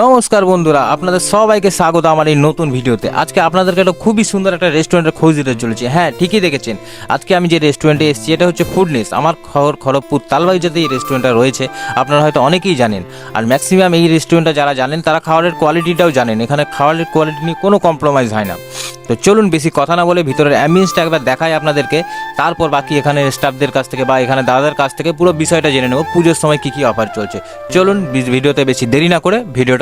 নমস্কার বন্ধুরা, আপনাদের সবাইকে স্বাগত আমার এই নতুন ভিডিওতে। আজকে আপনাদেরকে একটা খুবই সুন্দর একটা রেস্টুরেন্টের খোঁজ দিতে চলেছি। হ্যাঁ ঠিকই দেখেছেন। আজকে আমি যে রেস্টুরেন্টে এসেছি, এটা হচ্ছে ফুডনেস আমার খবর খড়গপুর তালবাড়িতে এই রেস্টুরেন্টটা রয়েছে। আপনারা হয়তো অনেকেই জানেন। আর ম্যাক্সিমাম এই রেস্টুরেন্টটা যারা জানেন, তারা খাবারের কোয়ালিটিটাও জানেন। এখানে খাবারের কোয়ালিটি নিয়ে কোনো কম্প্রোমাইজ হয় না। তো চলুন বেশি কথা না বলে ভিতরের অ্যাম্বিয়েন্সটা একবার দেখাই আপনাদেরকে। তারপর বাকি এখানে স্টাফদের কাছ থেকে বা এখানে দাদাদের কাছ থেকে পুরো বিষয়টা জেনে নেব। পুজোর সময় কী কী অফার চলছে। চলুন ভিডিওতে বেশি দেরি না করে ভিডিওটা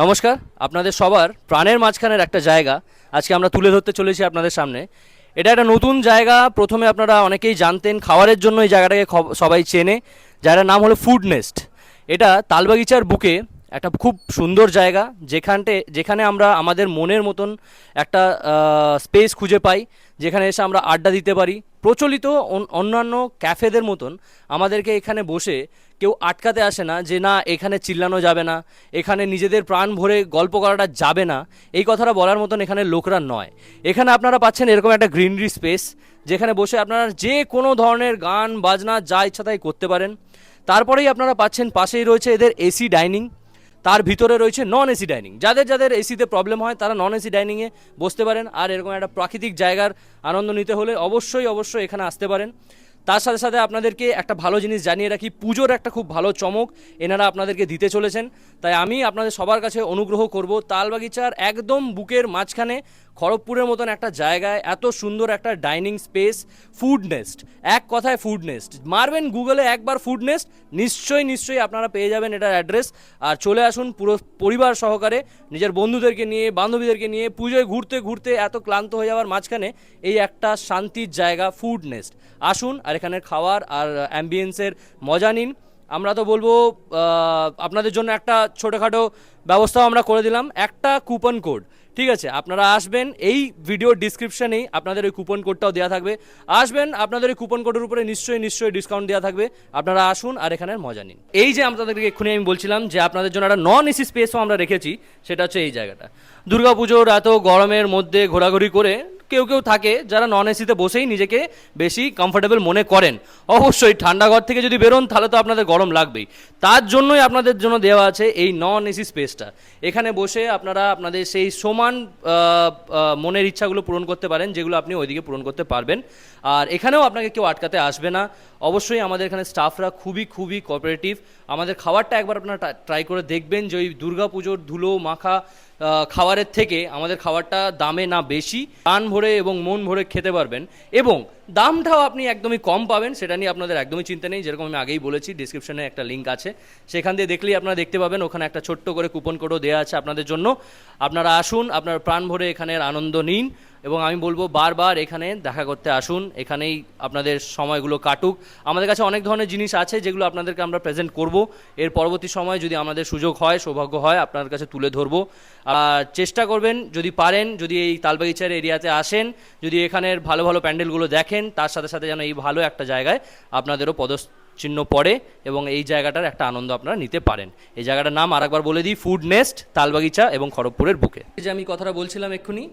নমস্কার, আপনাদের সবার প্রাণের মাঝখানের একটা জায়গা। আজকে আমরা তুলে ধরতে চলেছি আপনাদের সামনে। এটা একটা নতুন জায়গা, প্রথমে আপনারা অনেকেই জানতেন, খাবারের জন্য এই জায়গাটাকে সবাই চেনে জায়গাটার নাম হলো ফুড নেস্ট এটা তালবাগিচার বুকে একটা খুব সুন্দর জায়গা, যেখানটে যেখানে আমরা আমাদের মনের মতন একটা স্পেস খুঁজে পাই, যেখানে এসে আমরা আড্ডা দিতে পারি। প্রচলিত অন- অন্যান্য ক্যাফেদের মতন আমাদেরকে এখানে বসে কেউ আটকাতে আসে না যে না, এখানে চিল্লানো যাবে না, এখানে নিজেদের প্রাণ ভরে গল্প করাটা যাবে না। এই কথাটা বলার মতন এখানে লোকরা নয়। এখানে আপনারা পাচ্ছেন এরকম একটা গ্রিনারি স্পেস, যেখানে বসে আপনারা যে কোনো ধরনের গান, বাজনা, যা ইচ্ছা তাই করতে পারেন। তারপরেই আপনারা পাচ্ছেন পাশেই রয়েছে এদের এসি ডাইনিং। তার ভিতরে রয়েছে নন এসি ডাইনিং। যাদের যাদের এসিতে প্রবলেম হয়, তারা নন এসি ডাইনিংয়ে বসতে পারেন। আর এরকম একটা প্রাকৃতিক জায়গার আনন্দ নিতে হলে অবশ্যই অবশ্যই এখানে আসতে পারেন। তার সাথে সাথে আপনাদেরকে একটা ভালো জিনিস জানিয়ে রাখি, পুজোর একটা খুব ভালো চমক এনারা আপনাদেরকে দিতে চলেছেন। তাই আমি আপনাদের সবার কাছে অনুগ্রহ করব, তালবাগিচার একদম বুকের মাঝখানে খড়গপুরের মতন একটা জায়গায় এত সুন্দর একটা ডাইনিং স্পেস ফুড নেস্ট এক কথায় ফুড নেস্ট মারবেন গুগলে একবার ফুড নেস্ট নিশ্চয়ই নিশ্চয়ই আপনারা পেয়ে যাবেন এটার অ্যাড্রেস আর চলে আসুন পুরো পরিবার সহকারে, নিজের বন্ধুদেরকে নিয়ে, বান্ধবীদেরকে নিয়ে, পুজোয় ঘুরতে ঘুরতে এত ক্লান্ত হয়ে যাওয়ার মাঝখানে এই একটা শান্তির জায়গা ফুড নেস্ট আসুন আর এখানে খাওয়ার আর অ্যাম্বিয়েন্সের মজা নিন। আমরা তো বলব আপনাদের জন্য একটা ছোটোখাটো ব্যবস্থাও আমরা করে দিলাম। একটা কুপন কোড ঠিক আছে? আপনারা আসবেন, এই ভিডিও ডিসক্রিপশনেই আপনাদের ওই কুপন কোডটাও দেওয়া থাকবে। আসবেন, আপনাদের ওই কুপন কোডের উপরে নিশ্চয়ই নিশ্চয়ই ডিসকাউন্ট দেওয়া থাকবে। আপনারা আসুন আর এখানের মজা নিন। এই যে আপনাদেরকে এক্ষুনি আমি বলছিলাম যে আপনাদের জন্য একটা নন এসি স্পেসও আমরা রেখেছি, সেটা হচ্ছে এই জায়গাটা। দুর্গাপুজোর এত গরমের মধ্যে ঘোরাঘুরি করে কেউ কেউ থাকে যারা নন এসিতে বসেই নিজেকে বেশি কমফোর্টেবল মনে করেন। অবশ্যই ঠান্ডা ঘর থেকে যদি বেরোন, তাহলে তো আপনাদের গরম লাগবেই। তার জন্যই আপনাদের জন্য দেওয়া আছে এই নন এসি স্পেসটা এখানে বসে আপনারা আপনাদের সেই সমান মনের ইচ্ছাগুলো পূরণ করতে পারেন, যেগুলো আপনি ওইদিকে পূরণ করতে পারবেন। আর এখানেও আপনাকে কেউ আটকাতে আসবে না। অবশ্যই আমাদের এখানে স্টাফরা খুবই খুবই কোঅপারেটিভ আমাদের খাবারটা একবার আপনারা ট্রাই করে দেখবেন যে ওই দুর্গাপুজোর ধুলো মাখা খাবারের থেকে আমাদের খাবারটা দামে না বেশি, প্রাণ ভরে এবং মন ভরে খেতে পারবেন। এবং দামটাও আপনি একদমই কম পাবেন, সেটা নিয়ে আপনাদের একদমই চিন্তা নেই। যেরকম আমি আগেই বলেছি ডিসক্রিপশনে একটা লিঙ্ক আছে। সেখান দিয়ে দেখলেই আপনারা দেখতে পাবেন, ওখানে একটা ছোট্ট করে কুপন কোডও দেওয়া আছে আপনাদের জন্য। আপনারা আসুন, আপনার প্রাণ ভরে এখানের আনন্দ নিন। এবং আমি বলব বারবার এখানে দেখা করতে আসুন। এখানেই আপনাদের সময়গুলো কাটুক। আমাদের কাছে অনেক ধরনের জিনিস আছে যেগুলো আপনাদেরকে আমরা প্রেজেন্ট করব। এর পরবর্তী সময় যদি আমাদের সুযোগ হয়, সৌভাগ্য হয়, আপনার কাছে তুলে ধরবো। আর চেষ্টা করবেন, যদি পারেন, যদি এই তালবাগিচার এরিয়াতে আসেন, যদি এখানের ভালো ভালো প্যান্ডেলগুলো দেখেন, তার সাথে সাথে যেন এই ভালো একটা জায়গায় আপনাদেরও পদস চিহ্ন পড়ে এবং এই জায়গাটার একটা আনন্দ আপনারা নিতে পারেন। এই জায়গাটার নাম আরেকবার বলে দিই, ফুড নেস্ট, তালবাগিচা এবং খড়গপুরের বুকে। যে আমি কথাটা বলছিলাম এক্ষুনি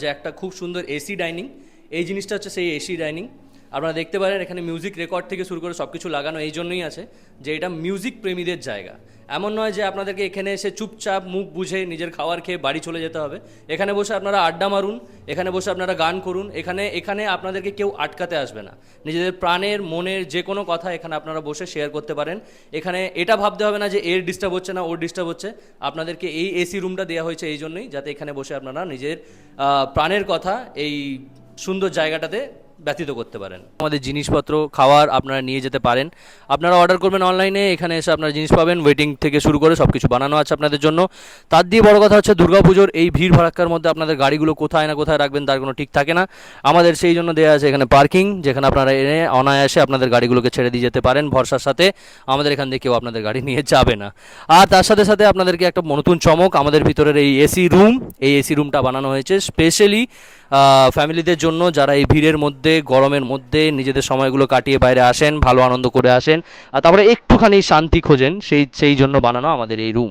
যে একটা খুব সুন্দর এসি ডাইনিং, এই জিনিসটা হচ্ছে সেই এসি ডাইনিং। আপনারা দেখতে পারেন, এখানে মিউজিক রেকর্ড থেকে শুরু করে সব কিছু লাগানো এই জন্যই আছে যে এটা মিউজিক প্রেমীদের জায়গা। এমন নয় যে আপনাদেরকে এখানে এসে চুপচাপ মুখ বুঝে নিজের খাওয়ার খেয়ে বাড়ি চলে যেতে হবে। এখানে বসে আপনারা আড্ডা মারুন, এখানে বসে আপনারা গান করুন, এখানে এখানে আপনাদেরকে কেউ আটকাতে আসবে না। নিজেদের প্রাণের, মনের যে কোনো কথা এখানে আপনারা বসে শেয়ার করতে পারেন। এখানে এটা ভাবতে হবে না যে এর ডিস্টার্ব হচ্ছে না, ওর ডিস্টার্ব হচ্ছে। আপনাদেরকে এই এসি রুমটা দেওয়া হয়েছে এই জন্যই, যাতে এখানে বসে আপনারা নিজের প্রাণের কথা এই সুন্দর জায়গাটাতে ব্যতীত করতে পারেন। আমাদের জিনিসপত্র, খাওয়ার আপনারা নিয়ে যেতে পারেন। আপনারা অর্ডার করবেন অনলাইনে এখানে এসে আপনারা জিনিস পাবেন ওয়েটিং থেকে শুরু করে সব কিছু বানানো আছে আপনাদের জন্য। তার দিয়ে বড় কথা হচ্ছে দুর্গাপুজোর এই ভিড় ভাড়াক্কার মধ্যে আপনাদের গাড়িগুলো কোথায় না কোথায় রাখবেন তার কোনো ঠিক থাকে না। আমাদের সেই জন্য দেওয়া আছে এখানে পার্কিং যেখানে আপনারা এনে অনায়াসে আপনাদের গাড়িগুলোকে ছেড়ে দিয়ে যেতে পারেন ভরসার সাথে। আমাদের এখান থেকে কেউ আপনাদের গাড়ি নিয়ে যাবে না। আর তার সাথে সাথে আপনাদেরকে একটা নতুন চমক, আমাদের ভিতরের এই এসি রুম এই এসি রুমটা বানানো হয়েছে। স্পেশালি ফ্যামিলিদের জন্য যারা এই ভিড়ের মধ্যে, গরমের মধ্যে নিজেদের সময়গুলো কাটিয়ে বাইরে আসেন, ভালো আনন্দ করে আসেন। আর তারপরে একটুখানি শান্তি খোঁজেন, সেই সেই জন্য বানানো আমাদের এই রুম